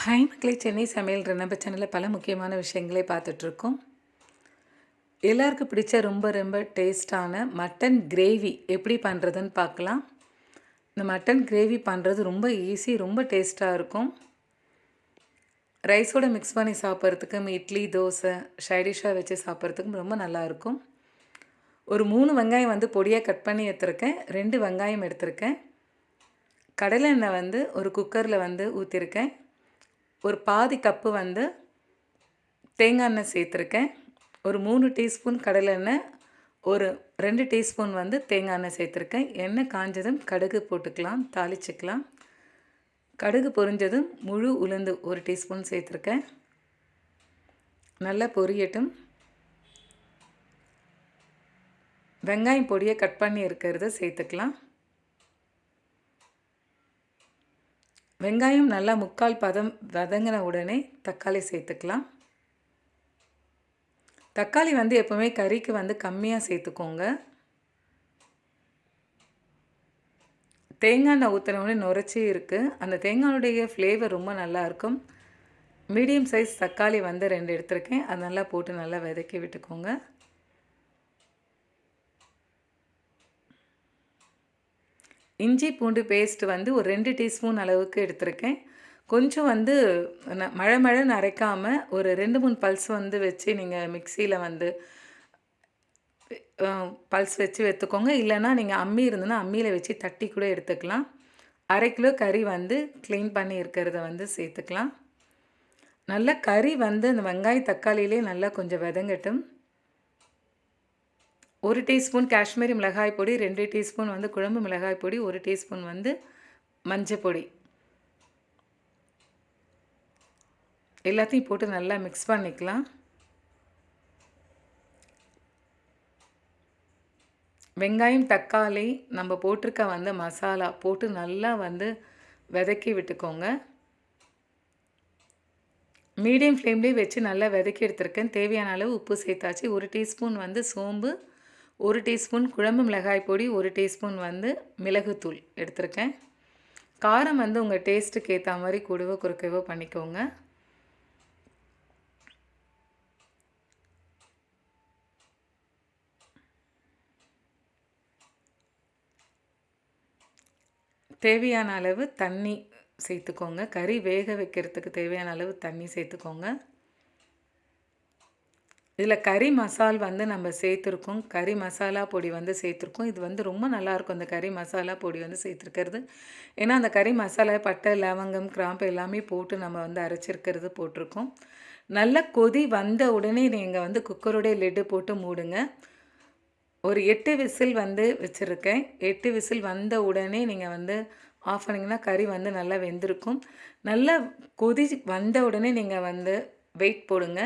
Hi மக்களே சென்னை சமையல் நம்ம சேனலில் பல முக்கியமான விஷயங்களை பார்த்துட்ருக்கோம். எல்லாருக்கும் பிடிச்ச ரொம்ப ரொம்ப டேஸ்டான மட்டன் கிரேவி எப்படி பண்ணுறதுன்னு பார்க்கலாம். இந்த மட்டன் கிரேவி பண்ணுறது ரொம்ப ஈஸி ரொம்ப டேஸ்ட்டாக இருக்கும். ரைஸோடு மிக்ஸ் பண்ணி சாப்பிட்றதுக்கும் இட்லி தோசை ஷைடிஷாக வச்சு சாப்பிட்றதுக்கும் ரொம்ப நல்லாயிருக்கும் ஒரு மூணு வெங்காயம் வந்து பொடியாக கட் பண்ணி எடுத்திருக்கேன் ரெண்டு வெங்காயம் எடுத்திருக்கேன். கடலை எண்ணெய் வந்து ஒரு குக்கரில் வந்து ஊற்றிருக்கேன் ஒரு பாதி கப்பு வந்து தேங்காய் எண்ணெய் சேர்த்துருக்கேன். ஒரு மூணு டீஸ்பூன் கடலை எண்ணெய் ஒரு ரெண்டு டீஸ்பூன் வந்து தேங்காய் எண்ணெய் சேர்த்துருக்கேன். எண்ணெய் காஞ்சதும் கடுகு போட்டுக்கலாம் தாளிச்சுக்கலாம். கடுகு பொரிஞ்சதும் முழு உளுந்து ஒரு டீஸ்பூன் சேர்த்துருக்கேன். நல்லா பொரியட்டும். வெங்காயம் பொடியை கட் பண்ணி இருக்கிறத சேர்த்துக்கலாம். வெங்காயம் நல்லா முக்கால் பதம் வதங்கின உடனே தக்காளி சேர்த்துக்கலாம். தக்காளி வந்து எப்போவுமே கறிக்கு வந்து கம்மியாக சேர்த்துக்கோங்க. தேங்காய் நான் ஊற்றினோடனே நுரைச்சி இருக்குது அந்த தேங்காயுடைய ஃப்ளேவர் ரொம்ப நல்லாயிருக்கும் மீடியம் சைஸ் தக்காளி வந்து ரெண்டு எடுத்திருக்கேன். அது நல்லா போட்டு நல்லா விதக்கி விட்டுக்கோங்க. இஞ்சி பூண்டு பேஸ்ட் வந்து ஒரு ரெண்டு டீஸ்பூன் அளவுக்கு எடுத்திருக்கேன். கொஞ்சம் வந்து மழை மழைன்னு அரைக்காமல் ஒரு ரெண்டு மூணு பல்ஸ் வந்து வச்சு நீங்கள் மிக்சியில் வந்து பல்ஸ் வச்சு எடுத்துக்கோங்க இல்லைன்னா நீங்கள் அம்மி இருந்ததுன்னா அம்மியில் வச்சு தட்டி கூட எடுத்துக்கலாம். அரை கிலோ கறி வந்து க்ளீன் பண்ணி இருக்கிறத வந்து சேர்த்துக்கலாம். நல்லா கறி வந்து அந்த வெங்காய தக்காளியிலே நல்லா கொஞ்சம் விதங்கட்டும். ஒரு டீஸ்பூன் காஷ்மீரி மிளகாய் பொடி ரெண்டு டீஸ்பூன் வந்து குழம்பு மிளகாய் பொடி ஒரு டீஸ்பூன் வந்து மஞ்சள் பொடி. எல்லாத்தையும் போட்டு நல்லா மிக்ஸ் பண்ணிக்கலாம். வெங்காயம் தக்காளி நம்ம போட்டிருக்க வந்து மசாலா போட்டு நல்லா வந்து வதக்கி விட்டுக்கோங்க. மீடியம் ஃப்ளேம்லேயே வச்சு நல்லா வதக்கி எடுத்துருக்கேன். தேவையான அளவு உப்பு சேர்த்தாச்சு. ஒரு டீஸ்பூன் வந்து சோம்பு ஒரு டீஸ்பூன் குழம்பு மிளகாய் பொடி ஒரு டீஸ்பூன் வந்து மிளகுத்தூள் எடுத்திருக்கேன். காரம் வந்து உங்கள் டேஸ்ட்டுக்கு ஏற்ற மாதிரி கூடவோ குறுக்கவோ பண்ணிக்கோங்க. தேவையான அளவு தண்ணி சேர்த்துக்கோங்க. கறி வேக வைக்கிறதுக்கு தேவையான அளவு தண்ணி சேர்த்துக்கோங்க. இதில் கறி மசால் வந்து நம்ம சேர்த்துருக்கோம். கறி மசாலா பொடி வந்து சேர்த்துருக்கோம். இது வந்து ரொம்ப நல்லாயிருக்கும். அந்த கறி மசாலா பொடி வந்து சேர்த்துருக்கிறது. ஏன்னா அந்த கறி மசாலா பட்டை லவங்கம் கிராம்பு எல்லாமே போட்டு நம்ம வந்து அரைச்சிருக்கிறது போட்டிருக்கோம். நல்ல கொதி வந்த உடனே நீங்கள் வந்து குக்கருடைய லெட்டு போட்டு மூடுங்க. ஒரு எட்டு விசில் வந்து வச்சுருக்கேன். எட்டு விசில் வந்த உடனே நீங்கள் வந்து ஆஃப் பண்ணிங்கன்னா கறி வந்து நல்லா வெந்திருக்கும். நல்லா கொதி வந்த உடனே நீங்கள் வந்து வெயிட் போடுங்க.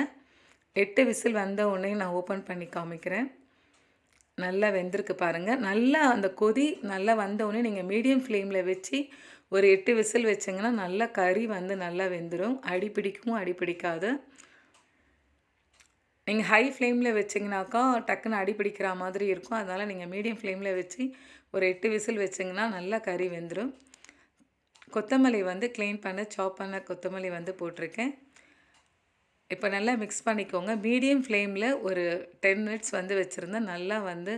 எட்டு விசில் வந்த உடனே நான் ஓப்பன் பண்ணி காமிக்கிறேன். நல்லா வெந்திருக்கு பாருங்கள் நல்லா அந்த கொதி நல்லா வந்த உடனே நீங்கள் மீடியம் ஃப்ளேமில் வச்சு ஒரு எட்டு விசில் வச்சிங்கன்னா நல்லா கறி வந்து நல்லா வெந்துடும் அடி பிடிக்கும் அடி பிடிக்காது. நீங்கள் ஹை ஃப்ளேமில் வச்சிங்கனாக்கா டக்குன்னு அடி பிடிக்கிற மாதிரி இருக்கும். அதனால் நீங்கள் மீடியம் ஃப்ளேமில் வச்சு ஒரு எட்டு விசில் வச்சிங்கன்னா நல்லா கறி வெந்துடும் கொத்தமல்லி வந்து க்ளீன் பண்ண சாப் பண்ண கொத்தமல்லி வந்து போட்டிருக்கேன். இப்போ நல்லா மிக்ஸ் பண்ணிக்கோங்க. மீடியம் ஃப்ளேமில் ஒரு டென் மினிட்ஸ் வந்து வச்சுருந்தேன் நல்லா வந்து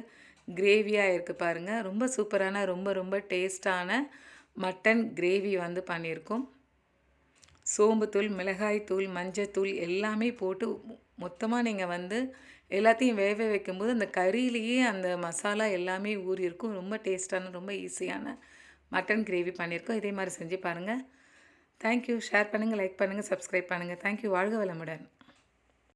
கிரேவியாக இருக்குது பாருங்கள் ரொம்ப சூப்பரான ரொம்ப ரொம்ப டேஸ்டான மட்டன் கிரேவி வந்து பண்ணியிருக்கோம் சோம்புத்தூள் மிளகாய்த்தூள் மஞ்சத்தூள் எல்லாமே போட்டு மொத்தமாக நீங்கள் வந்து எல்லாத்தையும் வேக வைக்கும்போது அந்த கறியிலேயே அந்த மசாலா எல்லாமே ஊறியிருக்கும். ரொம்ப டேஸ்டான ரொம்ப ஈஸியான மட்டன் கிரேவி பண்ணியிருக்கோம் இதே மாதிரி செஞ்சு பாருங்கள் தேங்க்யூ ஷேர் பண்ணுங்கள் லைக் பண்ணுங்கள் சப்ஸ்கிரைப் பண்ணுங்கள் தேங்க்யூ வாழ்க வளமுடன்.